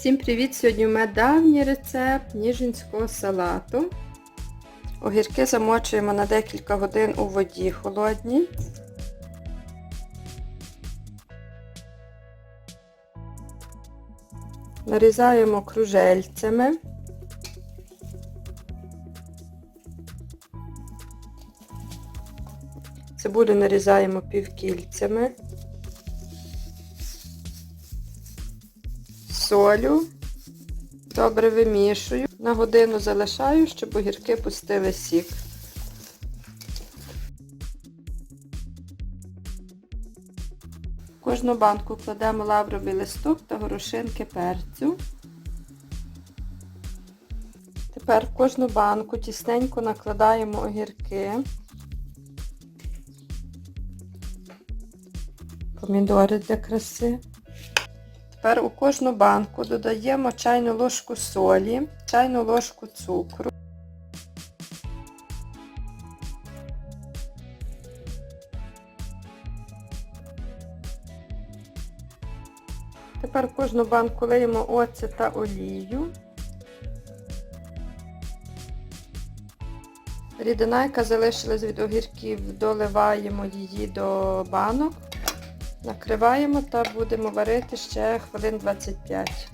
Всім привіт! Сьогодні у мене давній рецепт ніжинського салату. Огірки замочуємо на декілька годин у воді холодній. Нарізаємо кружельцями. Цибулю нарізаємо півкільцями. Солю. Добре вимішую. На годину залишаю, щоб огірки пустили сік. В кожну банку кладемо лавровий листок та горошинки перцю. Тепер в кожну банку тісненько накладаємо огірки. Помідори для краси. Тепер у кожну банку додаємо чайну ложку солі, чайну ложку цукру. Тепер в кожну банку лиємо оцет та олію. Рідина, яка залишилась від огірків, доливаємо її до банок. Накриваємо та будемо варити ще хвилин 25.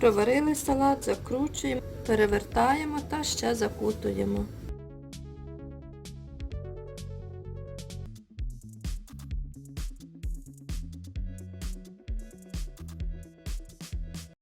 Проварили салат, закручуємо, перевертаємо та ще закутуємо.